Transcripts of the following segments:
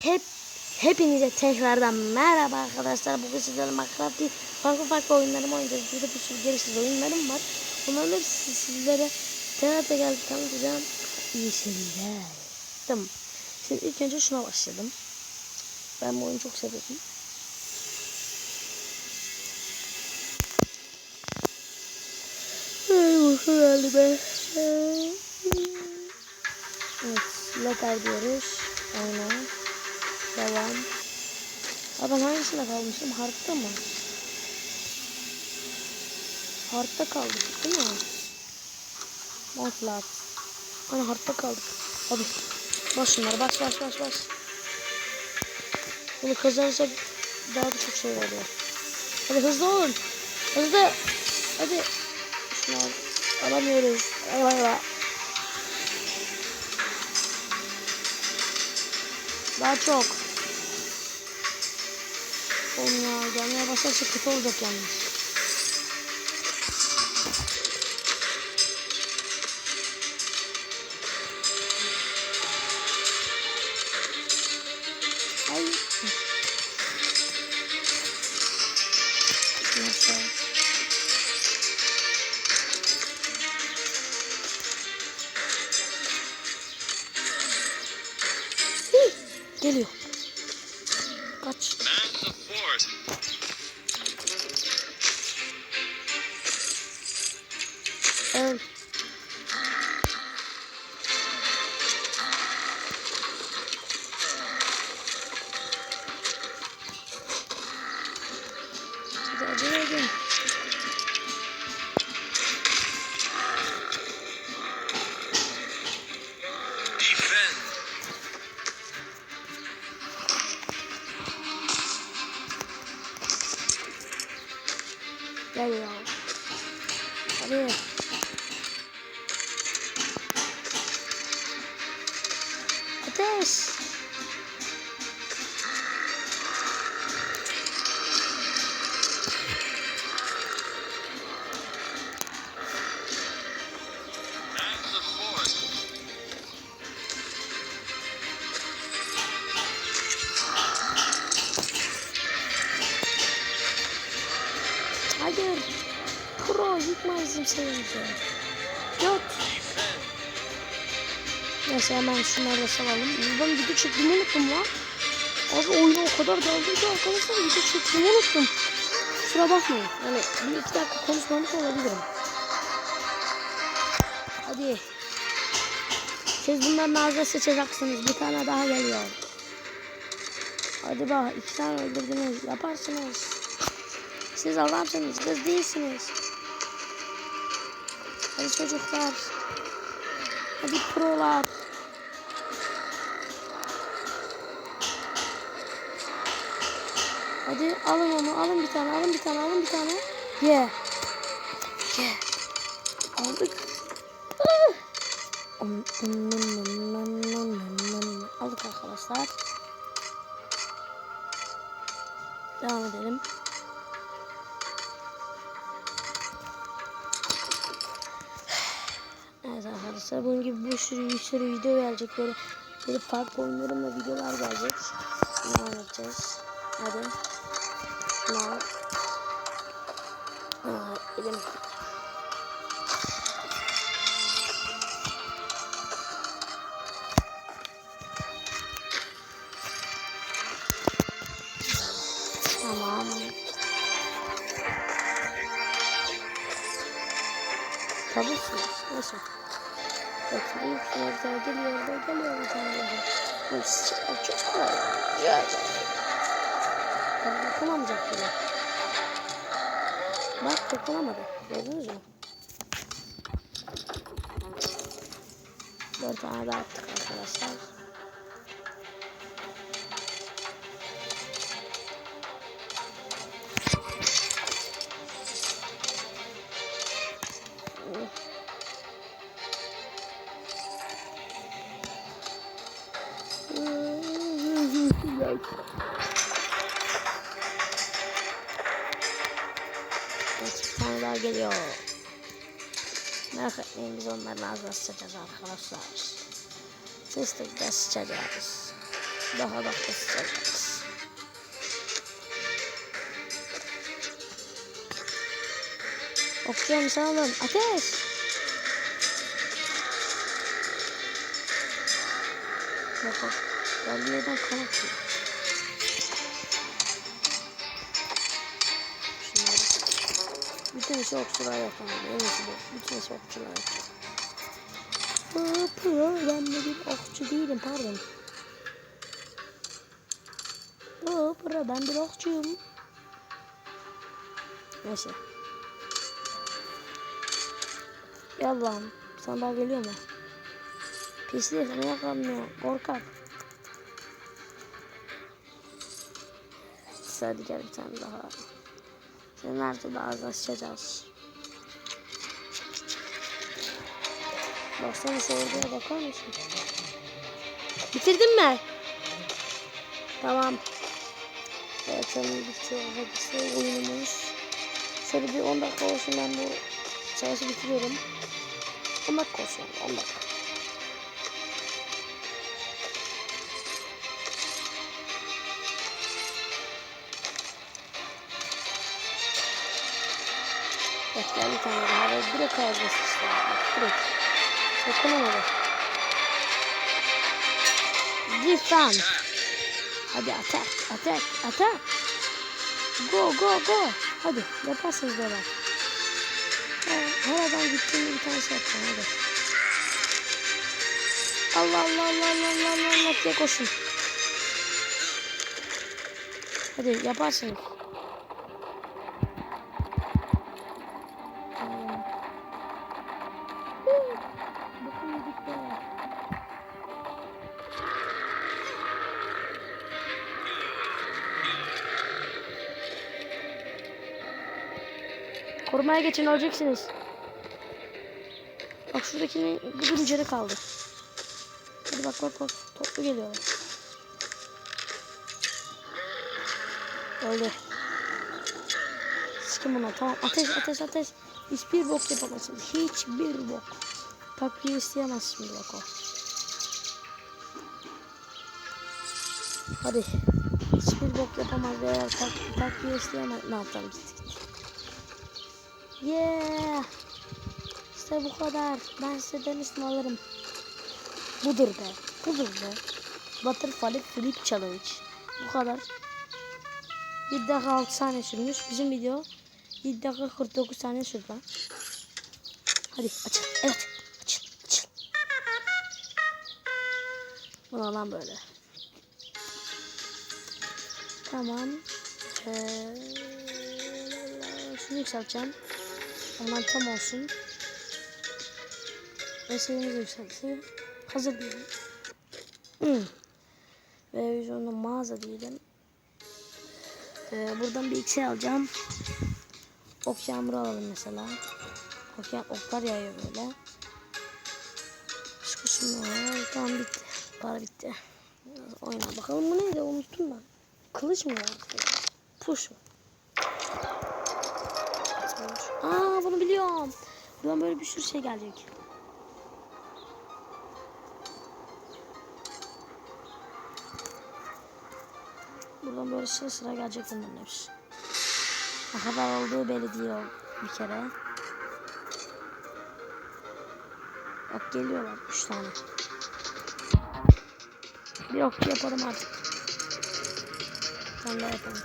Hep hepinize tekrardan merhaba arkadaşlar. Bugün sizlerle Minecraft değil, farklı farklı oyunlarımı oynayacağız. Burada bir sürü gereksiz oyunlarım var. Bunların hepsi sizlere teker teker tanıtacağım. İyi seyirler. Tamam. Şimdi ilk önce şuna başladım. Ben bu oyunu çok seviyorum. Uyku geldi be. Evet, letter diyoruz. Aynen. Devam. Aa, ben hangisinde kalmıştım? Harpta mı? Harpta kaldık değil mi? Montlat. Hani harpta kaldık. Hadi. Bas şunları bas bas bas bas. Bunu kazanırsak daha da çok şey oluyor. Hadi hızlı olun. Hızlı. Hadi. Şunu al. Alamıyoruz. Eyvah. Daha çok. Oğlum ya gelmeye başlarsa kötü olacak yalnız. Geliyor. Kaç. Öl. Hadi acele edin. Ateş. Hayır. Pro yıkma bizim Neyse hemen şunları salalım. Ben video çektiğimi unuttum lan. Abi oyuna o kadar daldım ki arkadaşlar video çektiğimi unuttum. Kusura bakmayın. Yani bir iki dakika konuşmamış olabilirim. Hadi. Siz bunların ağzına seçeceksiniz. Bir tane daha geliyor. Hadi bak iki tane öldürdünüz. Yaparsınız. Siz adamsınız. Kız değilsiniz. Hadi çocuklar. Hadi prolar. Hadi alın onu, alın bir tane, alın bir tane, alın bir tane. Ye. Ye. Aldık. Ah! Nom- nom- nom- nom. Aldık arkadaşlar. Devam edelim. Evet arkadaşlar bunun gibi bir sürü bir sürü video gelecek böyle böyle farklı oyunlarımla videolar gelecek. Ne oynayacağız? Hadi. Şunu al. Aa, elim. Tamam. Tabusunuz. Neyse. Bakayım şurada geliyor da geliyor bir tane daha. Bu sıçrar çok kolay. Güzel. Ben dokunamayacak bile. Bak dokunamadı. Gördünüz mü? Dört tane daha attık arkadaşlar. Evet, bir tane daha geliyor. Merak etmeyin biz onların ağzına sıçacağız arkadaşlar. Siz de sıçacağız. Daha da kısacağız. Okuyalım sağlam. Ateş. Bak bak. Geldiğinden kan akıyor. Şunları. Bütün işi okçular yapalım. En iyisi bu. İşi okçular. Hopla, ben de bir okçu değilim pardon. Hopla, ben bir okçuyum. Neyse. Yallah, sana daha geliyor mu? Pislik, sana yakalmıyor. Korkak. Hadi gel bir tane daha. Senin her türlü ağzına sıçacağız. Baksana oraya bakar mısın? Bitirdin mi? Tamam. Zaten bitiyor. Hepsi oyunumuz. Şöyle bir 10 dakika olsun ben bu savaşı bitiriyorum. 10 dakika olsun. 10 dakika. Bak gel bir tane daha. Böyle Direkt ağzına sıçtı. Direkt. Dokunamadı. Defense. Attack. Hadi atak, atak, atak. Go, go, go. Hadi yaparsınız böyle. Her adam gittiğinde bir tane şey yapacağım hadi. Allah Allah Allah Allah Allah Allah Allah diye koşun. Hadi yaparsınız. Korumaya geçin öleceksiniz. Bak şuradakinin bugün canı kaldı. Hadi bak bak bak toplu geliyorlar. Öyle. Sıkın buna tamam ateş ateş ateş. Hiçbir bok yapamazsın. Hiçbir bok. Takviye isteyemez şimdi bak o. Hadi. Hiçbir bok yapamaz eğer tak, takviye isteyemez. Ne yapacağım gittik. Yeah. İşte bu kadar. Ben size demiştim alırım. Budur be. Budur be. Butterfly Flip Challenge. Bu kadar. 1 dakika 6 saniye sürmüş. Bizim video 7 dakika 49 saniye sürdü. Hadi açıl. Evet. Açıl. Açıl. Bu ne lan böyle. Tamam. Ee, şunu yükselteceğim. Ondan tam olsun. Ve yükselteyim. Hazır diyelim. Hmm. Ve vizyonda mağaza diyelim. Ee, buradan bir X'e alacağım. Ok yağmuru alalım mesela. Ok ya oklar yağıyor böyle. Şu al. Tamam bitti. Para bitti. Oyna bakalım bu neydi unuttum ben. Kılıç mı vardı? Push mu? Biliyorum. Buradan böyle bir sürü şey gelecek. Buradan böyle sıra sıra gelecek bunların hepsi. Ne olduğu belli değil bir kere. Bak geliyorlar üç tane. Bir okçu yapalım artık. Ben de yapalım.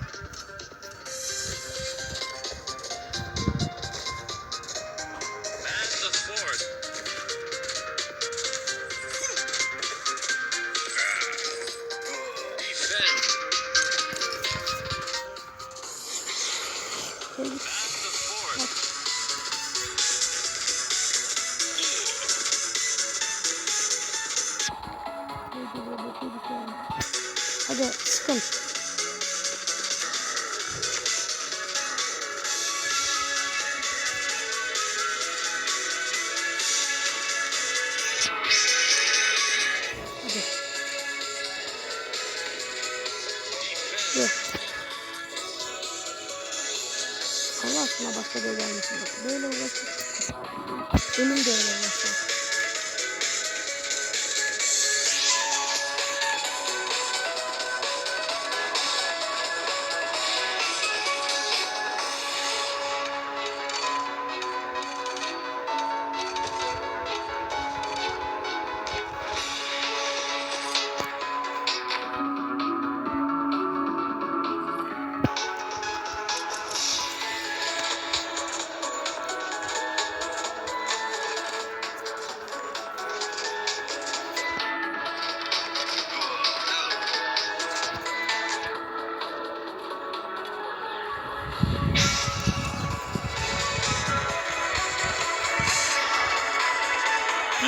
Benim de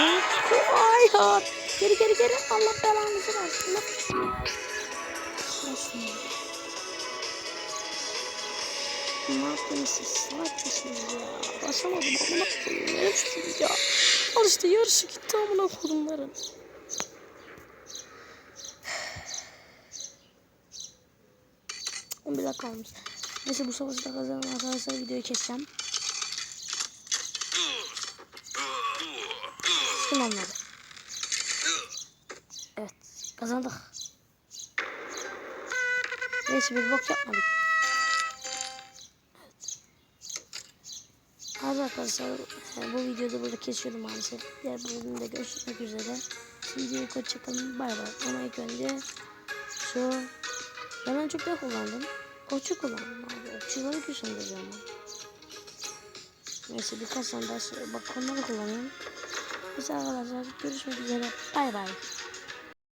uğraştık. Hayır. Geri geri geri. Allah belanızı versin. lan. Nasıl? Ne yaptınız siz? Salak mısınız ya? Basamadım amına koyayım. Ya? Al işte yarışı gitti amına koyumların. On bir dakika kalmış. Neyse bu savaşı da kazanan arkadaşlar videoyu keseceğim. Kim anladı? Evet kazandık. Neyse bir bok yapmadık. Evet. Hadi arkadaşlar e, bu videoda burada kesiyorum maalesef. Diğer bölümde görüşmek üzere. Şimdi hoşçakalın bay bay. Ama ilk önce şu ben en çok ne kullandım? Okçu kullandım abi. Okçuları güçlendireceğim ben. Neyse birkaç tane daha şey- bak onları kullanıyorum. Neyse arkadaşlar görüşmek üzere. Bay bay.